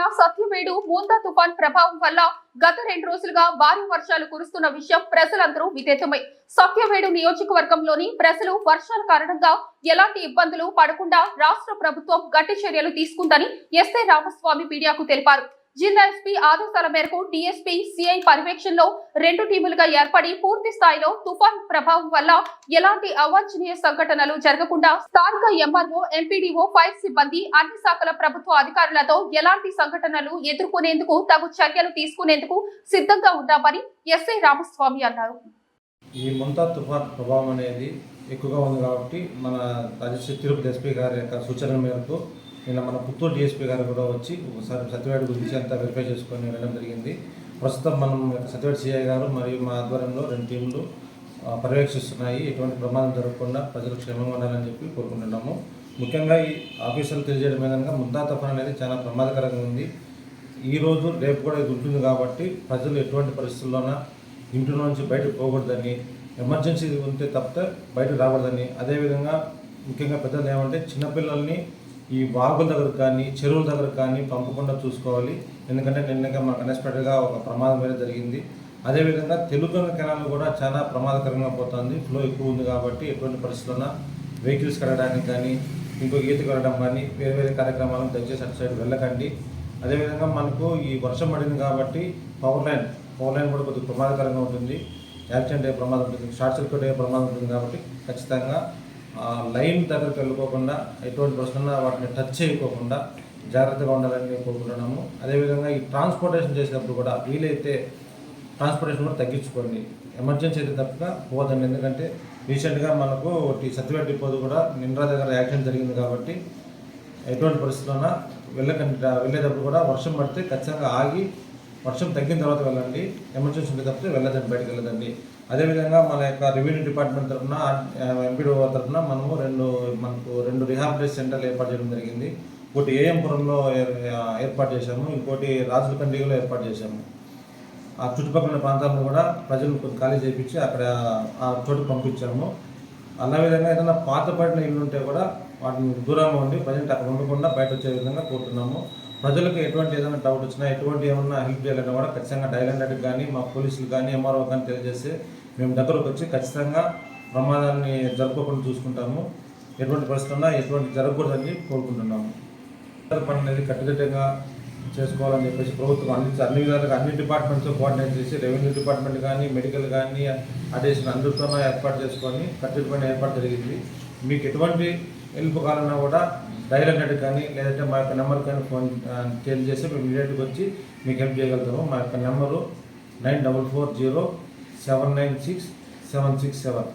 జిల్లా సత్యవేడు మూందా తుఫాన్ ప్రభావం వల్ల గత రెండు రోజులుగా భారీ వర్షాలు కురుస్తున్న విషయం ప్రజలందరూ విదితమై. సత్యవేడు నియోజకవర్గంలోని ప్రజలు వర్షాల కారణంగా ఎలాంటి ఇబ్బందులు పడకుండా రాష్ట్ర ప్రభుత్వం గట్టి చర్యలు తీసుకుందని ఎస్ఐ రామస్వామి మీడియాకు తెలిపారు. జిల్లా ఎస్పీ ఆదేశాల మేరకు డిఎస్పీ సిఐ పర్యవేక్షణలో రెండు టీములుగా ఏర్పడి పూర్తి స్థాయిలో తుఫాన్ ప్రభావం వల్ల ఎలాంటి అవాంఛనీయ సంఘటనలు జరగకుండా స్థానిక ఎంఆర్ఓ ఎంపీడీఓ ఫైర్ సిబ్బంది అన్ని శాఖల ప్రభుత్వ అధికారులతో ఎలాంటి సంఘటనలు ఎదుర్కొనేందుకు తగు చర్యలు తీసుకునేందుకు సిద్ధంగా ఉన్నామని ఎస్ఐ రామస్వామి అన్నారు. ఈ ముంతా తుఫాన్ ప్రభావం అనేది ఎక్కువగా ఉంది కాబట్టి మన రాజశ్రీ తిరుపతి ఎస్పీ గారి యొక్క సూచన మేరకు ఇలా మన పుత్తూరు డిఎస్పీ గారు కూడా వచ్చి ఒకసారి సత్యవాడి గురించి అంతా వెరిఫై చేసుకొని వెళ్ళడం జరిగింది. ప్రస్తుతం మనం సత్యవాడి సిఐ గారు మరియు మా ఆధ్వర్యంలో రెండు టీంలు పర్యవేక్షిస్తున్నాయి. ఎటువంటి ప్రమాదం జరగకుండా ప్రజలు క్షేమంగా ఉండాలని చెప్పి కోరుకుంటున్నాము. ముఖ్యంగా ఈ ఆఫీసర్లు తెలియజేయడం ఏదనగా ముద్దా తుఫాన్ అనేది చాలా ప్రమాదకరంగా ఉంది. ఈ రోజు రేపు కూడా ఇది ఉంటుంది కాబట్టి ప్రజలు ఎటువంటి పరిస్థితుల్లోన ఇంటి నుంచి బయటకు పోకూడదని ఎమర్జెన్సీ ఉంటే తప్పితే బయటకు రాకూడదని. అదేవిధంగా ముఖ్యంగా పెద్దలు ఏమంటే చిన్నపిల్లల్ని ఈ వాగుల దగ్గర కానీ చెరువుల దగ్గర కానీ పంపకుండా చూసుకోవాలి. ఎందుకంటే నిన్నగా మనకు అన్ఎక్స్పెక్టెడ్గా ఒక ప్రమాదం అనేది జరిగింది. అదేవిధంగా తెలుగు కెనాల్ కూడా చాలా ప్రమాదకరంగా పోతుంది. ఫ్లో ఎక్కువ ఉంది కాబట్టి ఎటువంటి పరిస్థితుల్లో వెహికల్స్ కడగడానికి కానీ ఇంకో ఈత కడగడం కానీ వేరే వేరే కార్యక్రమాలను దయచేసి అటు సైడ్ వెళ్ళకండి. అదేవిధంగా మనకు ఈ వర్షం పడింది కాబట్టి పవర్ లైన్ పవర్ లైన్ కూడా కొద్దిగా ప్రమాదకరంగా ఉంటుంది. యాక్సిడెంట్ అయ్యే ప్రమాదం ఉంటుంది షార్ట్ సర్క్యూట్ అయ్యే ప్రమాదం ఉంటుంది కాబట్టి ఖచ్చితంగా లైన్ దగ్గరికి వెళ్ళిపోకుండా ఎటువంటి వస్తున్నా వాటిని టచ్ చేయకోకుండా జాగ్రత్తగా ఉండాలని కోరుకుంటున్నాము. అదేవిధంగా ఈ ట్రాన్స్పోర్టేషన్ చేసేటప్పుడు కూడా వీలైతే ట్రాన్స్పోర్టేషన్ కూడా తగ్గించుకోండి. ఎమర్జెన్సీ అయితే తప్పక పోదండి ఎందుకంటే రీసెంట్గా మనకు ఒకటి సత్యవేట డిపోది కూడా నిండ్రా దగ్గర యాక్సిడెంట్ జరిగింది కాబట్టి ఎటువంటి పరిస్థితుల్లోనా వెళ్ళకండి. వెళ్ళేటప్పుడు కూడా వర్షం పడితే ఖచ్చితంగా ఆగి వర్షం తగ్గిన తర్వాత వెళ్ళండి. ఎమర్జెన్సీ ఉంది తప్పితే వెళ్ళదండి బయటకు వెళ్ళదండి. అదేవిధంగా మన యొక్క రెవెన్యూ డిపార్ట్మెంట్ తరఫున ఎంపీడీ తరఫున మనము రెండు మనకు రెండు రిహాబిలిటేషన్ సెంటర్లు ఏర్పాటు చేయడం జరిగింది. ఒకటి ఏఎంపురంలో ఏర్పాటు చేశాము. ఇంకోటి రాజులకండిలో ఏర్పాటు చేశాము. ఆ చుట్టుపక్కల ప్రాంతాలను కూడా ప్రజలు కొంత ఖాళీ చేయించి అక్కడ ఆ చోటుకు పంపించాము. అలా విధంగా ఏదైనా పాత పడిన ఇల్లు ఉంటే కూడా వాటిని దూరంగా ఉండి ప్రజెంట్ అక్కడ ఉండకుండా బయట వచ్చే విధంగా కోరుతున్నాము. ప్రజలకు ఎటువంటి ఏదైనా డౌట్ వచ్చినా ఎటువంటి ఏమన్నా హెల్ప్ చేయాలన్నా కూడా ఖచ్చితంగా డైల్ హండ్రెడ్కి కానీ మా పోలీసులు కానీ ఎంఆర్ఓ కానీ తెలియజేస్తే మేము దగ్గరకు వచ్చి ఖచ్చితంగా ప్రమాదాన్ని జరుపుకోకుండా చూసుకుంటాము. ఎటువంటి పరిస్థితి ఉన్నా ఎటువంటి జరగకూడదని కోరుకుంటున్నాము. పని అనేది కట్టుదిట్టంగా చేసుకోవాలని చెప్పేసి ప్రభుత్వం అన్ని అన్ని విధాలుగా అన్ని డిపార్ట్మెంట్స్తో కోఆర్డినేట్ చేసి రెవెన్యూ డిపార్ట్మెంట్ కానీ మెడికల్ కానీ అడిషనల్ అందరితోనూ ఏర్పాటు చేసుకొని కట్టుదిట్టమైన ఏర్పాటు జరిగింది. మీకు ఎటువంటి హెల్ప్ కావాలన్నా కూడా డైల్ హండ్రెడ్ కానీ లేదంటే మా యొక్క నెంబర్ కానీ ఫోన్ తెలియజేసి మేము ఇమీడియట్గా వచ్చి మీకు హెల్ప్ చేయగలుగుతాము. మా యొక్క number nine double four zero seven nine six seven six seven.